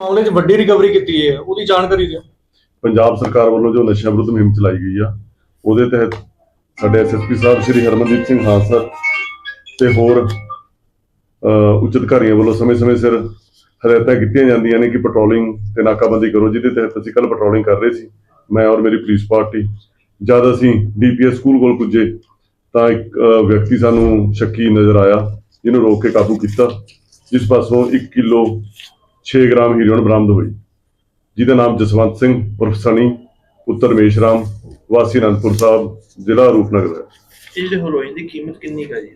ਮਾਮਲੇ 'ਚ ਵੱਡੀ ਰਿਕਵਰੀ ਕੀਤੀ ਹੈ ਉਹਦੀ ਜਾਣਕਾਰੀ ਦਿਓ। ਪੰਜਾਬ ਸਰਕਾਰ ਵੱਲੋਂ ਜੋ ਨਸ਼ਾ ਵਿਰੁੱਧ ਮੁਹਿੰਮ ਚਲਾਈ ਗਈ ਆ ਉਹਦੇ ਤਹਿਤ ਸਾਡੇ ਐਸਐਸਪੀ ਸਾਹਿਬ ਸ੍ਰੀ ਹਰਮਨਦੀਪ ਸਿੰਘ ਹਾਂ ਤੇ ਹੋਰ ਅਹ, ਉੱਚ ਅਧਿਕਾਰੀਆਂ ਵੱਲੋਂ ਸਮੇਂ-ਸਮੇਂ ਸਿਰ ਹਦਾਇਤਾਂ ਕੀਤੀਆਂ ਜਾਂਦੀਆਂ ਨੇ ਕਿ ਪੈਟਰੋਲਿੰਗ ਤੇ ਨਾਕਾਬੰਦੀ ਕਰੋ ਜਿਹਦੇ ਤਹਿਤ ਅਸੀਂ ਕੱਲ ਪੈਟਰੋਲਿੰਗ ਕਰ ਰਹੇ ਸੀ ਮੈਂ ਔਰ ਮੇਰੀ ਪੁਲਿਸ ਪਾਰਟੀ। ਜਦ ਅਸੀਂ ਡੀਪੀਐਸ ਸਕੂਲ ਕੋਲ ਪੁੱਜੇ ਤਾਂ ਇੱਕ ਵਿਅਕਤੀ ਸਾਨੂੰ ਸ਼ੱਕੀ ਨਜ਼ਰ ਆਇਆ ਜਿਹਨੂੰ ਰੋਕ ਕੇ ਕਾਬੂ ਕੀਤਾ ਜਿਸ ਪਾਸੋਂ 1 ਕਿਲੋ 6 ਗ੍ਰਾਮ ਹੀਰੋਇਨ ਬਰਾਮਦ ਹੋਈ। ਜਿਹਦਾ ਨਾਮ ਜਸਵੰਤ ਸਿੰਘ ਉਰਫ ਸਣੀ ਪੁੱਤਰ ਰਮੇਸ਼ ਰਾਮ ਵਾਸੀ ਅਨੰਦਪੁਰ ਸਾਹਿਬ ਜ਼ਿਲ੍ਹਾ ਰੂਪਨਗਰ ਹੈ। ਇਹ ਜਿਹੜੇ ਹੈਰੋਇਨ ਦੀ ਕੀਮਤ ਕਿੰਨੀ ਕੁ ਹੈ ਜੀ?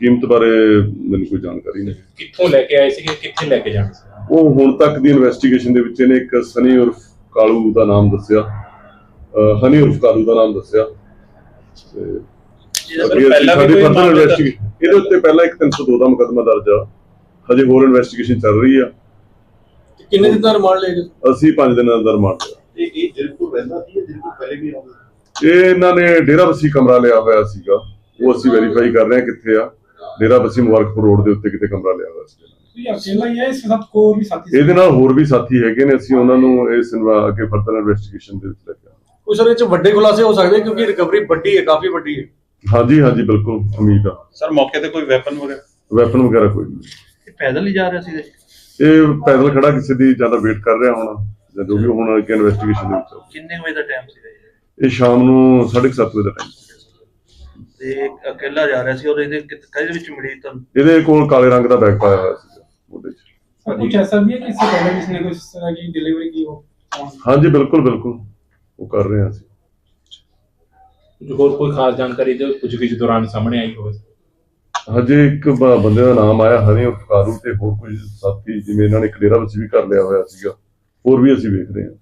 ਕੀਮਤ ਬਾਰੇ ਮੈਨੂੰ ਕੋਈ ਜਾਣਕਾਰੀ ਨਹੀਂ। ਕਿੱਥੋਂ ਲੈ ਕੇ ਆਏ ਸੀਗੇ ਕਿੱਥੇ ਲੈ ਕੇ ਜਾਣਾ ਸੀ? ਉਹ ਹੁਣ ਤੱਕ ਦੀ ਇਨਵੈਸਟੀਗੇਸ਼ਨ ਦੇ ਵਿੱਚ ਇਹਨੇ ਇੱਕ ਸਨੀ ਉਰਫ ਕਾਲੂ ਦਾ ਨਾਮ ਦੱਸਿਆ ਅਹ ਹਨੀ ਉਰਫ ਕਾਲੂ ਦਾ ਨਾਮ ਦੱਸਿਆ। ਤੇ ਜਿਹਦਾ ਅੱਗੇ ਅਸੀਂ ਪਹਿਲਾਂ ਵੀ ਸਾਡੀ ਕੋਈ ਮਾਮਲਾ investigation- ਇਹਦੇ ਉੱਤੇ ਪਹਿਲਾਂ ਇੱਕ 302 ਦਾ ਮੁਕੱਦਮਾ ਦਰਜ ਆ। ਹਜੇ ਹੋਰ ਇਨਵੈਸਟੀਗੇਸ਼ਨ ਚੱਲ ਰਹੀ ਆ। ਕਿੰਨੇ ਦਿਨ ਦਾ ਰਿਮਾਂਡ ਲੈ ਅਸੀਂ 5 ਦਿਨਾਂ ਦਾ ਰਿਮਾਂਡ ਲਿਆ। ਇਹ ਇਹ ਜਿਰਪੁਰ ਰਹਿੰਦਾ ਸੀ ਇਹ ਜਿਰਪੁਰ ਪਹਿਲੇ ਵੀ ਆਉਂਦਾ ਇਹ ਇਹਨਾਂ ਨੇ ਡੇਰਾ ਉਹ ਅਸੀਂ ਵੈਰੀਫਾਈ ਕਰ ਰਹੇ ਹਾਂ ਕਿੱਥੇ ਆ। ਡੇਰਾ ਬਸੀ ਮੁਬਾਰਕਪੁਰ ਰੋਡ ਦੇ ਉੱਤੇ ਕਿਤੇ ਕਮਰਾ ਲਿਆ ਹੋਇਆ ਸੀ ਇਹ ਅਕੇਲਾ ਹੀ ਹੈ ਇਸ ਸਾਥ ਹੋਰ ਵੀ ਸਾਥੀ ਇਹਦੇ ਨਾਲ ਹੋਰ ਵੀ ਸਾਥੀ ਹੈਗੇ ਨੇ। ਅਸੀਂ ਉਹਨਾਂ ਨੂੰ ਇਸ ਅੱਗੇ ਫਰਦਰ ਇਨਵੈਸਟੀਗੇਸ਼ਨ ਦੇ ਵਿੱਚ ਲੈ ਕੇ ਸਰ ਇਹ ਚ ਵੱਡੇ ਖੁਲਾਸੇ ਹੋ ਸਕਦੇ ਕਿਉਂਕਿ ਰਿਕਵਰੀ ਵੱਡੀ ਹੈ ਕਾਫੀ ਵੱਡੀ ਹੈ। ਹਾਂਜੀ ਹਾਂਜੀ ਬਿਲਕੁਲ ਉਮੀਦ ਆ। ਸਰ ਮੌਕੇ ਤੇ ਕੋਈ ਵੈਪਨ ਵਗੈਰਾ? ਵੈਪਨ ਵਗੈਰਾ ਕੋਈ ਨਹੀਂ। ਇਹ ਪੈਦਲ ਹੀ ਜਾ ਰਿਹਾ ਸੀ ਇਹ ਪੈਦਲ ਖੜਾ ਕਿਸੇ ਦੀ ਜ਼ਿਆਦਾ ਵੇਟ ਕਰ ਰਿਹਾ ਹੋਣਾ ਜਾਂ ਜੋ ਵੀ ਹੁਣ ਅੱਗੇ ਇਨਵੈਸਟੀਗੇਸ਼ਨ ਦੇ ਵਿੱਚ ਕਿੰਨੇ ਵਜੇ ਦਾ ਟਾਈਮ ਸੀ ਇਹ ਸ਼ਾਮ ਨੂੰ 7:30 ਵਜੇ ਦਾ ਟਾਈਮ ਤੇ ਇਕੱਲਾ ਜਾ ਰਿਹਾ ਸੀ ਔਰ ਇਹਦੇ ਕਾਹਦੇ ਵਿੱਚ ਮਿਲੀ ਤੁਹਾਨੂੰ? ਇਹਦੇ ਕੋਲ ਕਾਲੇ ਰੰਗ ਦਾ ਬੈਗ ਪਾਇਆ ਹੋਇਆ ਸੀ ਉਹਦੇ ਵਿੱਚ ਕੁਝ ਐਸਾ ਵੀ ਹੈ ਕਿ ਇਸੇ ਪਹਿਲੇ ਕਿਸ ਨੇ ਕੋਈ ਇਸ ਤਰ੍ਹਾਂ ਦੀ ਡਿਲੀਵਰੀ ਕੀ ਹੋ ਹਾਂਜੀ ਬਿਲਕੁਲ ਬਿਲਕੁਲ। ਉਹ ਕਰ ਰਹੇ ਹਾਂ ਅਸੀਂ। ਹੋਰ ਕੋਈ ਖਾਸ ਜਾਣਕਾਰੀ ਜੋ ਪੁੱਛਗਿੱਛ ਦੌਰਾਨ ਸਾਹਮਣੇ ਆਈ ਹੋਵੇ। ਹਜੇ ਇੱਕ ਬ- ਬੰਦੇ ਦਾ ਨਾਮ ਆਇਆ, ਹਰੀ ਉਫਕਾਰੂ ਤੇ ਹੋਰ ਕੋਈ ਸਾਥੀ ਜਿਵੇਂ ਇਹਨਾਂ ਨੇ ਕਲੇਰਾ ਡੇਰਾ ਵਿੱਚ ਵੀ ਕਰ ਲਿਆ ਹੋਇਆ ਸੀਗਾ, ਹੋਰ ਵੀ ਅਸੀਂ ਵੇਖ ਰਹੇ ਹਾਂ।